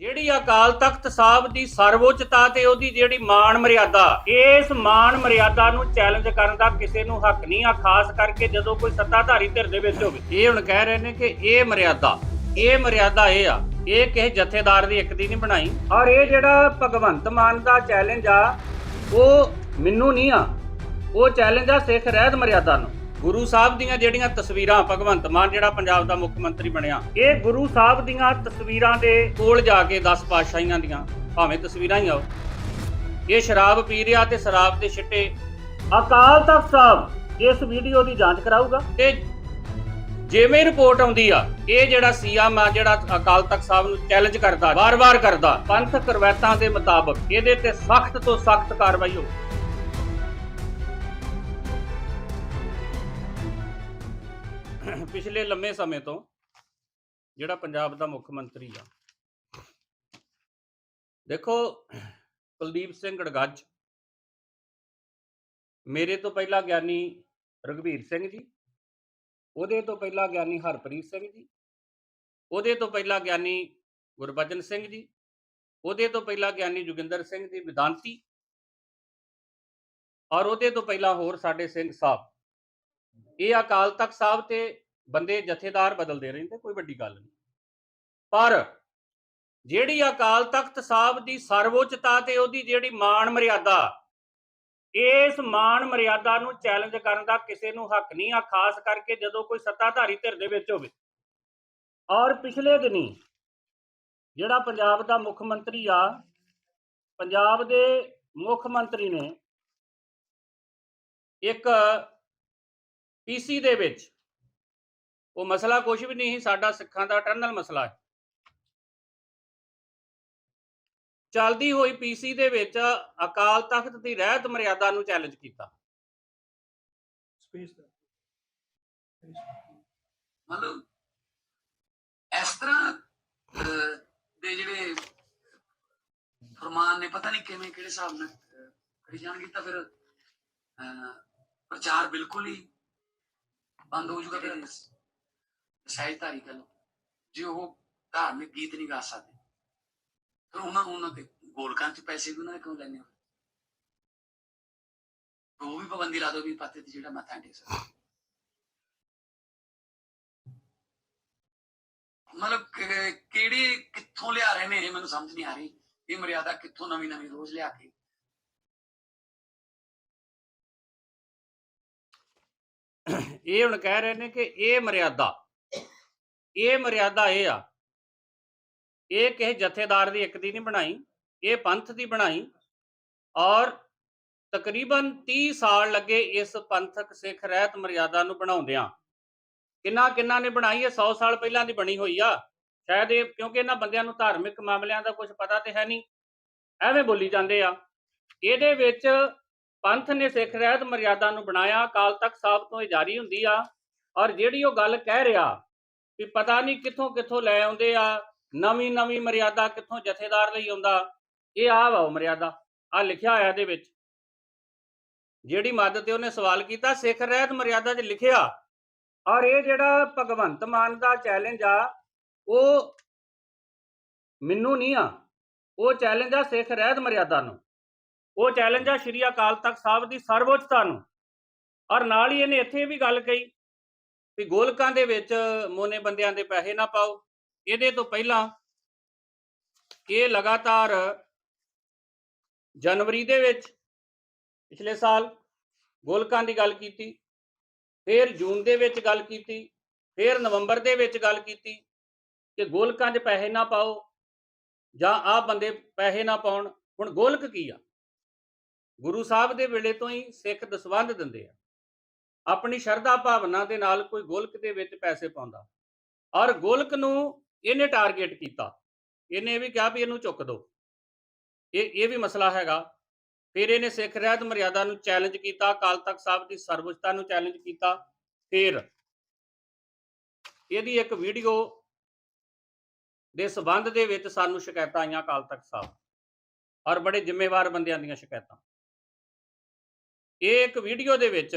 ਜਿਹੜੀ ਅਕਾਲ ਤਖਤ ਸਾਹਿਬ ਦੀ ਸਰਵਉੱਚਤਾ ਤੇ ਉਹਦੀ ਜਿਹੜੀ ਮਾਣ ਮਰਿਆਦਾ, ਇਸ ਮਾਣ ਮਰਿਆਦਾ ਨੂੰ ਚੈਲੰਜ ਕਰਨ ਦਾ ਕਿਸੇ ਨੂੰ ਹੱਕ ਨਹੀਂ ਆ, ਖਾਸ ਕਰਕੇ ਜਦੋਂ ਕੋਈ ਸੱਤਾਧਾਰੀ ਧਿਰ ਦੇ ਵਿੱਚ ਹੋਵੇ। ਇਹ ਹੁਣ ਕਹਿ ਰਹੇ ਨੇ ਕਿ ਇਹ ਮਰਿਆਦਾ ਇਹ ਮਰਿਆਦਾ ਇਹ ਆ, ਇਹ ਕਿਸੇ ਜਥੇਦਾਰ ਦੀ ਇੱਕ ਦੀ ਨਹੀਂ ਬਣਾਈ। ਔਰ ਇਹ ਜਿਹੜਾ ਭਗਵੰਤ ਮਾਨ ਦਾ ਚੈਲੰਜ ਆ, ਉਹ ਮੈਨੂੰ ਨਹੀਂ ਆ, ਉਹ ਚੈਲੰਜ ਆ ਸਿੱਖ ਰਹਿਤ ਮਰਿਆਦਾ ਨੂੰ। ਗੁਰੂ ਸਾਹਿਬ ਦੀਆਂ ਜਿਹੜੀਆਂ ਤਸਵੀਰਾਂ, ਭਗਵੰਤ ਮਾਨ ਜਿਹੜਾ ਪੰਜਾਬ ਦਾ ਮੁੱਖ ਮੰਤਰੀ ਬਣਿਆ, ਇਹ ਗੁਰੂ ਸਾਹਿਬ ਦੀਆਂ ਤਸਵੀਰਾਂ ਦੇ ਕੋਲ ਜਾ ਕੇ 10 ਪਾਤਸ਼ਾਹੀਆਂ ਦੀਆਂ, ਭਾਵੇਂ ਤਸਵੀਰਾਂ ਹੀ ਆਓ। ਇਹ ਸ਼ਰਾਬ ਪੀ ਰਿਹਾ ਤੇ ਸ਼ਰਾਬ ਦੇ ਛਿੱਟੇ ਅਕਾਲ ਤਖਤ ਸਾਹਿਬ, ਇਸ ਵੀਡੀਓ ਦੀ ਜਾਂਚ ਕਰਾਊਗਾ। ਤੇ ਜਿਵੇਂ ਰਿਪੋਰਟ ਆਉਂਦੀ ਆ, ਇਹ ਜਿਹੜਾ ਸੀਐਮ ਆ, ਜਿਹੜਾ ਅਕਾਲ ਤਖਤ ਸਾਹਿਬ ਨੂੰ ਚੈਲੰਜ ਕਰਦਾ, ਵਾਰ-ਵਾਰ ਕਰਦਾ ਪੰਥ ਰਵਾਇਤਾਂ ਦੇ ਮੁਤਾਬਕ, ਇਹਦੇ ਤੇ ਸਖਤ ਤੋਂ ਸਖਤ ਕਾਰਵਾਈ ਹੋਵੇ ਪਿਛਲੇ ਲੰਮੇ ਸਮੇਂ ਤੋਂ ਜਿਹੜਾ ਪੰਜਾਬ ਦਾ ਮੁੱਖ ਮੰਤਰੀ ਆ। ਦੇਖੋ, ਕੁਲਦੀਪ ਸਿੰਘ ਗੜਗੱਜ ਮੇਰੇ ਤੋਂ ਪਹਿਲਾਂ ਗਿਆਨੀ ਰਘਵੀਰ ਸਿੰਘ ਜੀ, ਉਹਦੇ ਤੋਂ ਪਹਿਲਾਂ ਗਿਆਨੀ ਹਰਪ੍ਰੀਤ ਸਿੰਘ ਜੀ, ਉਹਦੇ ਤੋਂ ਪਹਿਲਾਂ ਗਿਆਨੀ ਗੁਰਬਚਨ ਸਿੰਘ ਜੀ, ਉਹਦੇ ਤੋਂ ਪਹਿਲਾਂ ਗਿਆਨੀ ਜੋਗਿੰਦਰ ਸਿੰਘ ਜੀ ਵਿਦਾਂਤੀ ਔਰ ਉਹਦੇ ਤੋਂ ਪਹਿਲਾਂ ਹੋਰ ਸਾਡੇ ਸਿੰਘ ਸਾਹਿਬ। ਇਹ ਅਕਾਲ ਤਖਤ ਸਾਹਿਬ ਤੇ ਬੰਦੇ ਜਥੇਦਾਰ ਬਦਲਦੇ ਰਹਿੰਦੇ, ਕੋਈ ਵੱਡੀ ਗੱਲ ਨਹੀਂ। ਪਰ ਜਿਹੜੀ ਅਕਾਲ ਤਖਤ ਸਾਹਿਬ ਦੀ ਸਰਵਉੱਚਤਾ ਤੇ ਉਹਦੀ ਜਿਹੜੀ ਮਾਣ ਮਰਿਆਦਾ, ਇਸ ਮਾਣ ਮਰਿਆਦਾ ਨੂੰ ਚੈਲੰਜ ਕਰਨ ਦਾ ਕਿਸੇ ਨੂੰ ਹੱਕ ਨਹੀਂ ਆ, ਖਾਸ ਕਰਕੇ ਜਦੋਂ ਕੋਈ ਸੱਤਾਧਾਰੀ ਧਿਰ ਦੇ ਵਿੱਚ ਹੋਵੇ। ਔਰ ਪਿਛਲੇ ਦਿਨੀ ਜਿਹੜਾ ਪੰਜਾਬ ਦਾ ਮੁੱਖ ਮੰਤਰੀ ਆ, ਪੰਜਾਬ ਦੇ ਮੁੱਖ ਮੰਤਰੀ ਨੇ ਇੱਕ ਪੀਸੀ ਦੇ ਵਿੱਚ ਉਹ ਮਸਲਾ ਕੁਝ ਵੀ ਨਹੀਂ ਸੀ ਸਾਡਾ ਸਿੱਖਾਂ ਦਾ ਟਰਨਲ ਮਸਲਾ ਹੈ ਚੱਲਦੀ ਹੋਈ ਪੀਸੀ ਦੇ ਵਿੱਚ ਅਕਾਲ ਤਖਤ ਦੀ ਰਹਿਤ ਮਰਿਆਦਾ ਨੂੰ ਚੈਲੰਜ ਕੀਤਾ। ਸਪੇਸ ਦਾ। ਮਤਲਬ ਇਸ ਤਰ੍ਹਾਂ ਦੇ ਜਿਹੜੇ ਫਰਮਾਨ ਨੇ ਪਤਾ ਨਹੀਂ ਕਿਵੇਂ ਕਿਹੜੇ ਹਿਸਾਬ ਨਾਲ ਕਰੀ ਜਾਣਗੇ ਤਾਂ ਫਿਰ ਪ੍ਰਚਾਰ ਬਿਲਕੁਲ ਹੀ ਬੰਦ ਹੋ ਜਾਊਗਾ ਫਿਰ ਸਹਿਜਧਾਰੀ ਲਓ ਜੇ ਉਹ ਧਾਰਮਿਕ ਗੀਤ ਨਹੀਂ ਗਾ ਸਕਦੇ, ਫਿਰ ਉਹਨਾਂ ਨੂੰ ਉਹਨਾਂ ਦੇ ਗੋਲਕਾਂ ਚ ਪੈਸੇ ਵੀ ਉਹਨਾਂ ਦੇ ਕਿਉਂ ਲੈਣੇ ਉਹ ਵੀ ਪਾਬੰਦੀ ਲਾ ਦੋ ਵੀ ਪਾਤੇ ਤੇ ਜਿਹੜਾ ਮੱਥਾ ਟੇਕ ਸਕਦਾ। ਮਤਲਬ ਕਿ- ਕਿਹੜੀ, ਕਿੱਥੋਂ ਲਿਆ ਰਹੇ ਨੇ ਇਹ? ਮੈਨੂੰ ਸਮਝ ਨਹੀਂ ਆ ਰਹੀ ਇਹ ਮਰਿਆਦਾ ਕਿੱਥੋਂ ਨਵੀਂ ਨਵੀਂ ਰੋਜ਼ ਲਿਆ ਕੇ। ਇਹ ਹੁਣ ਕਹਿ ਰਹੇ ਨੇ ਕਿ ਇਹ ਮਰਿਆਦਾ ਇਹ ਮਰਿਆਦਾ ਇਹ ਆ। ਇਹ ਕਿਸੇ ਜਥੇਦਾਰ ਦੀ ਇੱਕ ਦੀ ਨਹੀਂ ਬਣਾਈ, ਇਹ ਪੰਥ ਦੀ ਬਣਾਈ ਔਰ ਤਕਰੀਬਨ 30 ਸਾਲ ਲੱਗੇ ਇਸ ਪੰਥਕ ਸਿੱਖ ਰਹਿਤ ਮਰਿਆਦਾ ਨੂੰ ਬਣਾਉਂਦਿਆਂ। ਕਿੰਨਾ ਕਿੰਨਾ ਨੇ ਬਣਾਈ, ਇਹ 100 ਸਾਲ ਪਹਿਲਾਂ ਦੀ ਬਣੀ ਹੋਈ ਆ। ਸ਼ਾਇਦ ਇਹ, ਕਿਉਂਕਿ ਇਹਨਾਂ ਬੰਦਿਆਂ ਨੂੰ ਧਾਰਮਿਕ ਮਾਮਲਿਆਂ ਦਾ ਕੁਝ ਪਤਾ ਤੇ ਹੈ ਨਹੀਂ, ਐਵੇਂ ਬੋਲੀ ਜਾਂਦੇ ਆ। ਇਹਦੇ ਵਿੱਚ ਪੰਥ ਨੇ ਸਿੱਖ ਰਹਿਤ ਮਰਿਆਦਾ ਨੂੰ ਬਣਾਇਆ, ਅਕਾਲ ਤਖਤ ਸਾਹਿਬ ਤੋਂ ਇਹ ਜਾਰੀ ਹੁੰਦੀ ਆ ਔਰ ਜਿਹੜੀ ਉਹ ਗੱਲ ਕਹਿ ਰਿਹਾ ਵੀ ਪਤਾ ਨਹੀਂ ਕਿੱਥੋਂ ਕਿੱਥੋਂ ਲੈ ਆਉਂਦੇ ਆ, ਨਵੀਂ ਨਵੀਂ ਮਰਿਆਦਾ ਕਿੱਥੋਂ ਜਥੇਦਾਰ ਲਈ ਆਉਂਦਾ। ਇਹ ਆ ਵਾ ਉਹ ਮਰਿਆਦਾ ਆ ਲਿਖਿਆ ਹੋਇਆ ਇਹਦੇ ਵਿੱਚ। ਜਿਹੜੀ ਮਦਦ ਤੇ ਉਹਨੇ ਸਵਾਲ ਕੀਤਾ, ਸਿੱਖ ਰਹਿਤ ਮਰਿਆਦਾ 'ਚ ਲਿਖਿਆ। ਔਰ ਇਹ ਜਿਹੜਾ ਭਗਵੰਤ ਮਾਨ ਦਾ ਚੈਲੰਜ ਆ, ਉਹ ਮੈਨੂੰ ਨਹੀਂ ਆ। ਉਹ ਚੈਲੰਜ ਆ ਸਿੱਖ ਰਹਿਤ ਮਰਿਆਦਾ ਨੂੰ। ਉਹ ਚੈਲੰਜ ਆ ਸ਼੍ਰੀ ਅਕਾਲ ਤਖਤ ਸਾਹਿਬ ਦੀ ਸਰਵਉੱਚਤਾ ਨੂੰ। ਔਰ ਨਾਲ ਹੀ ਇਹਨੇ ਇੱਥੇ ਵੀ ਗੱਲ ਕਹੀ ਵੀ ਗੋਲਕਾਂ ਦੇ ਵਿੱਚ ਮੋਨੇ ਬੰਦਿਆਂ ਦੇ ਪੈਸੇ ਨਾ ਪਾਓ। ਇਹਦੇ ਤੋਂ ਪਹਿਲਾਂ ਇਹ ਲਗਾਤਾਰ ਜਨਵਰੀ ਦੇ ਵਿੱਚ ਪਿਛਲੇ ਸਾਲ ਗੋਲਕਾਂ ਦੀ ਗੱਲ ਕੀਤੀ, ਫਿਰ ਜੂਨ ਦੇ ਵਿੱਚ ਗੱਲ ਕੀਤੀ, ਫਿਰ ਨਵੰਬਰ ਦੇ ਵਿੱਚ ਗੱਲ ਕੀਤੀ ਕਿ ਗੋਲਕਾਂ 'ਚ ਪੈਸੇ ਨਾ ਪਾਓ ਜਾਂ ਆਹ ਬੰਦੇ ਪੈਸੇ ਨਾ ਪਾਉਣ। ਹੁਣ ਗੋਲਕ ਕੀ ਆ? ਗੁਰੂ ਸਾਹਿਬ ਦੇ ਵੇਲੇ ਤੋਂ ਹੀ ਸਿੱਖ ਦਸਵੰਧ ਦਿੰਦੇ ਆ। ਆਪਣੀ ਸ਼ਰਧਾ ਭਾਵਨਾ ਦੇ ਨਾਲ ਕੋਈ ਗੋਲਕ ਦੇ ਵਿੱਚ ਪੈਸੇ ਪਾਉਂਦਾ। ਔਰ ਗੋਲਕ ਨੂੰ ਇਹਨੇ ਟਾਰਗੇਟ ਕੀਤਾ। ਇਹਨੇ ਇਹ ਵੀ ਕਿਹਾ ਵੀ ਇਹਨੂੰ ਚੁੱਕ ਦਿਓ ਇਹ ਇਹ ਵੀ ਮਸਲਾ ਹੈਗਾ। ਫਿਰ ਇਹਨੇ ਸਿੱਖ ਰਹਿਤ ਮਰਿਆਦਾ ਨੂੰ ਚੈਲੰਜ ਕੀਤਾ, ਅਕਾਲ ਤਖਤ ਸਾਹਿਬ ਦੀ ਸਰਵਉੱਚਤਾ ਨੂੰ ਚੈਲੰਜ ਕੀਤਾ। ਫਿਰ ਇਹਦੀ ਇੱਕ ਵੀਡੀਓ ਦੇ ਸਬੰਧ ਦੇ ਵਿੱਚ ਸਾਨੂੰ ਸ਼ਿਕਾਇਤਾਂ ਆਈਆਂ ਅਕਾਲ ਤਖਤ ਸਾਹਿਬ। ਔਰ ਬੜੇ ਜ਼ਿੰਮੇਵਾਰ ਬੰਦਿਆਂ ਦੀਆਂ ਸ਼ਿਕਾਇਤਾਂ। ਇਹ ਇੱਕ ਵੀਡੀਓ ਦੇ ਵਿੱਚ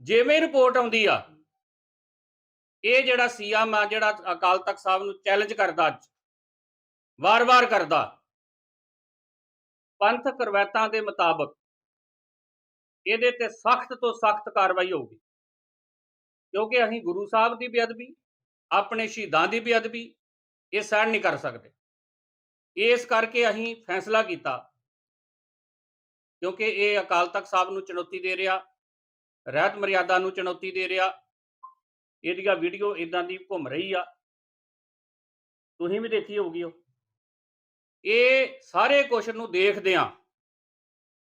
ਜਿਵੇਂ ਰਿਪੋਰਟ ਆਉਂਦੀ ਆ, ਇਹ ਜਿਹੜਾ ਸੀਐਮ ਆ, ਜਿਹੜਾ ਅਕਾਲ ਤਖਤ ਸਾਹਿਬ ਨੂੰ ਚੈਲੰਜ ਕਰਦਾ ਅੱਜ, ਵਾਰ-ਵਾਰ ਕਰਦਾ ਪੰਥਕ ਰਵਾਇਤਾਂ ਦੇ ਮੁਤਾਬਕ ਇਹਦੇ ਤੇ ਸਖਤ ਤੋਂ ਸਖਤ ਕਾਰਵਾਈ ਹੋਊਗੀ। ਕਿਉਂਕਿ ਅਸੀਂ ਗੁਰੂ ਸਾਹਿਬ ਦੀ ਬੇਅਦਬੀ, ਆਪਣੇ ਸ਼ਹੀਦਾਂ ਦੀ ਬੇਅਦਬੀ, ਇਹ ਸਹਿਣ ਨਹੀਂ ਕਰ ਸਕਦੇ। ਇਸ ਕਰਕੇ ਅਸੀਂ ਫੈਸਲਾ ਕੀਤਾ, ਕਿਉਂਕਿ ਇਹ ਅਕਾਲ ਤਖਤ ਸਾਹਿਬ ਨੂੰ ਚੁਣੌਤੀ ਦੇ ਰਿਹਾ ਰਹਿਤ ਮਰਿਆਦਾ ਨੂੰ ਚੁਣੌਤੀ ਦੇ ਰਿਹਾ। ਇਹਦੀਆਂ ਵੀਡੀਓ ਇਦਾਂ ਦੀ ਘੁੰਮ ਰਹੀ ਆ। ਤੁਸੀਂ ਵੀ ਦੇਖੀ ਹੋਊਗੀ ਉਹ। ਇਹ ਸਾਰੇ ਕੁਛ ਨੂੰ ਦੇਖਦੇ ਆ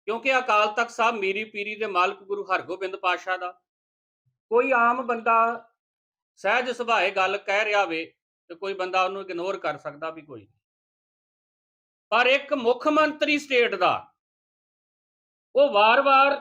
ਕਿਉਂਕਿ ਅਕਾਲ ਤਖਤ ਸਾਹਿਬ ਮੀਰੀ ਪੀਰੀ ਦੇ ਮਾਲਕ ਗੁਰੂ ਹਰਗੋਬਿੰਦ ਪਾਤਸ਼ਾਹ ਦਾ। ਕੋਈ ਆਮ ਬੰਦਾ ਸਹਿਜ ਸੁਭਾਏ ਗੱਲ ਕਹਿ ਰਿਹਾ ਵੇ ਤੇ ਕੋਈ ਬੰਦਾ ਉਹਨੂੰ ਇਗਨੋਰ ਕਰ ਸਕਦਾ ਵੀ ਕੋਈ ਪਰ ਇੱਕ ਮੁੱਖ ਮੰਤਰੀ ਸਟੇਟ ਦਾ ਉਹ ਵਾਰ-ਵਾਰ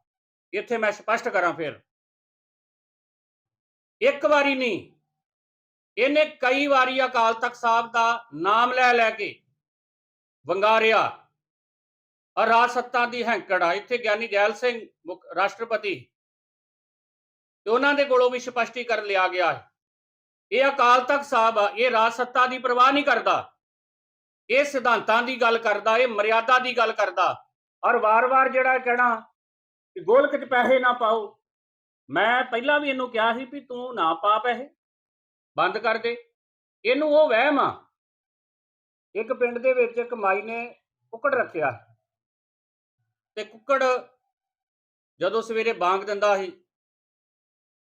ਇੱਥੇ ਮੈਂ ਸਪਸ਼ਟ ਕਰਾਂ ਫਿਰ। ਇੱਕ ਵਾਰੀ ਨਹੀਂ, ਇਹਨੇ ਕਈ ਵਾਰੀ ਅਕਾਲ ਤਖਤ ਸਾਹਿਬ ਦਾ ਨਾਮ ਲੈ ਲੈ ਕੇ ਵੰਗਾਰਿਆ। ਔਰ ਰਾਜ ਸੱਤਾ ਦੀ ਹੈਂਕੜ ਆ, ਇੱਥੇ ਗਿਆਨੀ ਜੈਲ ਸਿੰਘ ਮੁੱਖ ਰਾਸ਼ਟਰਪਤੀ। ਤੇ ਉਹਨਾਂ ਦੇ ਕੋਲੋਂ ਵੀ ਸਪਸ਼ਟੀਕਰਨ ਲਿਆ ਗਿਆ ਹੈ। ਇਹ ਅਕਾਲ ਤਖਤ ਸਾਹਿਬ ਆ, ਇਹ ਰਾਜ ਸੱਤਾ ਦੀ ਪਰਵਾਹ ਨਹੀਂ ਕਰਦਾ। ਇਹ ਸਿਧਾਂਤਾਂ ਦੀ ਗੱਲ ਕਰਦਾ, ਇਹ ਮਰਿਆਦਾ ਦੀ ਗੱਲ ਕਰਦਾ। ਔਰ ਵਾਰ-ਵਾਰ ਜਿਹੜਾ ਕਹਿਣਾ ਕਿ ਗੋਲਕ 'ਚ ਪੈਸੇ ਨਾ ਪਾਓ। ਮੈਂ ਪਹਿਲਾਂ ਵੀ ਇਹਨੂੰ ਕਿਹਾ ਸੀ ਵੀ ਤੂੰ ਨਾ ਪਾ ਪੈਸੇ। ਬੰਦ ਕਰ ਦੇ। ਇਹਨੂੰ ਉਹ ਵਹਿਮ ਆ। ਇੱਕ ਪਿੰਡ ਦੇ ਵਿੱਚ ਇੱਕ ਮਾਈ ਨੇ ਕੁੱਕੜ ਰੱਖਿਆ। ਤੇ ਕੁੱਕੜ ਜਦੋਂ ਸਵੇਰੇ ਬਾਂਗ ਦਿੰਦਾ ਸੀ,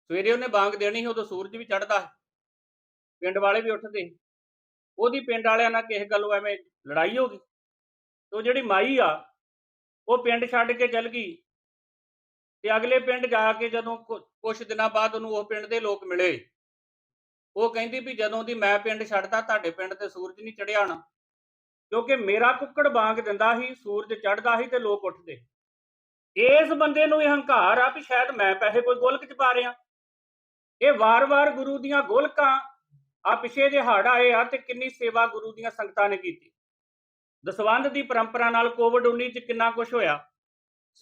ਸਵੇਰੇ ਉਹਨੇ ਬਾਂਗ ਦੇਣੀ ਸੀ, ਉਦੋਂ ਸੂਰਜ ਵੀ ਚੜ੍ਹਦਾ ਸੀ। ਪਿੰਡ ਵਾਲੇ ਵੀ ਉੱਠਦੇ ਸੀ। ਉਹਦੀ ਪਿੰਡ ਵਾਲਿਆਂ ਨਾਲ ਕਿਸੇ ਗੱਲੋਂ ਐਵੇਂ ਲੜਾਈ ਹੋ ਗਈ। ਤੇ ਉਹ ਜਿਹੜੀ ਮਾਈ ਆ, ਉਹ ਪਿੰਡ ਛੱਡ ਕੇ ਚੱਲ ਗਈ। ਤੇ ਅਗਲੇ ਪਿੰਡ ਜਾ ਕੇ ਜਦੋਂ ਕੁਝ ਦਿਨਾਂ ਬਾਅਦ ਉਹਨੂੰ ਉਹ ਪਿੰਡ ਦੇ ਲੋਕ ਮਿਲੇ। ਉਹ ਕਹਿੰਦੀ ਵੀ ਜਦੋਂ ਦੀ ਮੈਂ ਪਿੰਡ ਛੱਡਦਾ ਤੁਹਾਡੇ ਪਿੰਡ ਤੇ ਸੂਰਜ ਨਹੀਂ ਚੜਿਆ ਨਾ। ਕਿਉਂਕਿ ਮੇਰਾ ਕੁੱਕੜ ਬਾਂਗ ਦਿੰਦਾ ਸੀ, ਸੂਰਜ ਚੜਦਾ ਸੀ ਤੇ ਲੋਕ ਉੱਠਦੇ। ਇਸ ਬੰਦੇ ਨੂੰ ਇਹ ਹੰਕਾਰ ਆ ਵੀ ਸ਼ਾਇਦ ਮੈਂ ਪੈਸੇ ਕੋਈ ਗੋਲਕ ਚ ਪਾ ਰਿਹਾ। ਇਹ ਵਾਰ-ਵਾਰ ਗੁਰੂ ਦੀਆਂ ਗੋਲਕਾਂ, ਆ ਪਿਛੇ ਜੇ ਹੜ ਆਏ ਆ ਤੇ ਕਿੰਨੀ ਸੇਵਾ ਗੁਰੂ ਦੀਆਂ ਸੰਗਤਾਂ ਨੇ ਕੀਤੀ। ਦਸਵੰਧ ਦੀ ਪਰੰਪਰਾ ਨਾਲ ਕੋਵਿਡ 19 ਚ ਕਿੰਨਾ ਕੁਝ ਹੋਇਆ।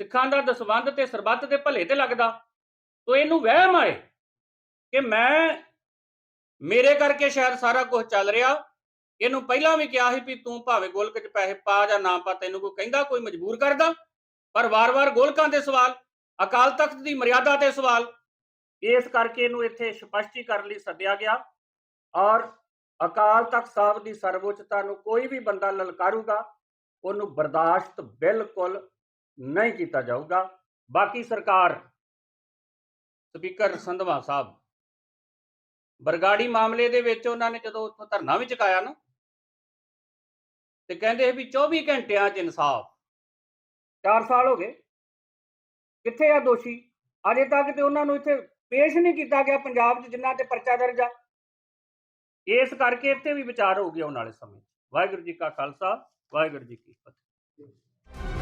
ਸਿੱਖਾਂ ਦਾ ਦਸਵੰਧ ਤੇ ਸਰਬੱਤ ਦੇ ਭਲੇ ਤੇ ਲੱਗਦਾ। ਤੋ ਇਹਨੂੰ ਵਹਿਮ ਆਏ ਕਿ ਮੈਂ, ਮੇਰੇ ਕਰਕੇ ਸ਼ਾਇਦ ਸਾਰਾ ਕੁਝ ਚੱਲ ਰਿਹਾ। ਇਹਨੂੰ ਪਹਿਲਾਂ ਵੀ ਕਿਹਾ ਸੀ ਵੀ ਤੂੰ ਭਾਵੇਂ ਗੋਲਕ 'ਚ ਪੈਸੇ ਪਾ ਜਾਂ ਨਾ ਪਾ, ਤੈਨੂੰ ਕੋਈ ਕਹਿੰਦਾ, ਕੋਈ ਮਜਬੂਰ ਕਰਦਾ। ਪਰ ਵਾਰ-ਵਾਰ ਗੋਲਕਾਂ ਦੇ ਸਵਾਲ, ਅਕਾਲ ਤਖਤ ਦੀ ਮਰਿਆਦਾ ਤੇ ਸਵਾਲ, ਇਸ ਕਰਕੇ ਇਹਨੂੰ ਇੱਥੇ ਸਪਸ਼ਟੀਕਰਨ ਲਈ ਸੱਦਿਆ ਗਿਆ। ਔਰ ਅਕਾਲ ਤਖਤ ਸਾਹਿਬ ਦੀ ਸਰਵਉੱਚਤਾ ਨੂੰ ਕੋਈ ਵੀ ਬੰਦਾ ਲਲਕਾਰੂਗਾ, ਉਹਨੂੰ ਬਰਦਾਸ਼ਤ ਬਿਲਕੁਲ ਨਹੀਂ ਕੀਤਾ ਜਾਊਗਾ। ਬਾਕੀ ਸਰਕਾਰ, ਸਪੀਕਰ ਸੰਧਵਾ ਸਾਹਿਬ, ਬਰਗਾੜੀ ਮਾਮਲੇ ਦੇ ਵਿੱਚ ਉਹਨਾਂ ਨੇ ਜਦੋਂ ਉੱਥੋਂ ਧਰਨਾ ਵੀ ਚੁਕਾਇਆ ਨਾ, ਤੇ ਕਹਿੰਦੇ ਵੀ 24 ਘੰਟਿਆਂ 'ਚ ਇਨਸਾਫ। 4 ਸਾਲ ਹੋ ਗਏ। ਕਿੱਥੇ ਆ ਦੋਸ਼ੀ? ਅਜੇ ਤੱਕ ਤੇ ਉਹਨਾਂ ਨੂੰ ਇੱਥੇ ਪੇਸ਼ ਨਹੀਂ ਕੀਤਾ ਗਿਆ ਪੰਜਾਬ 'ਚ ਜਿਨ੍ਹਾਂ ਤੇ ਪਰਚਾ ਦਰਜ ਆ। ਇਸ ਕਰਕੇ ਇੱਥੇ ਵੀ ਵਿਚਾਰ ਹੋ ਹੋਊਗੀ ਆਉਣ ਵਾਲੇ ਸਮੇਂ ਵਾਹਿਗੁਰੂ ਜੀ ਕਾ ਖਾਲਸਾ, ਵਾਹਿਗੁਰੂ ਜੀ ਕੀ ਫਤਿਹ।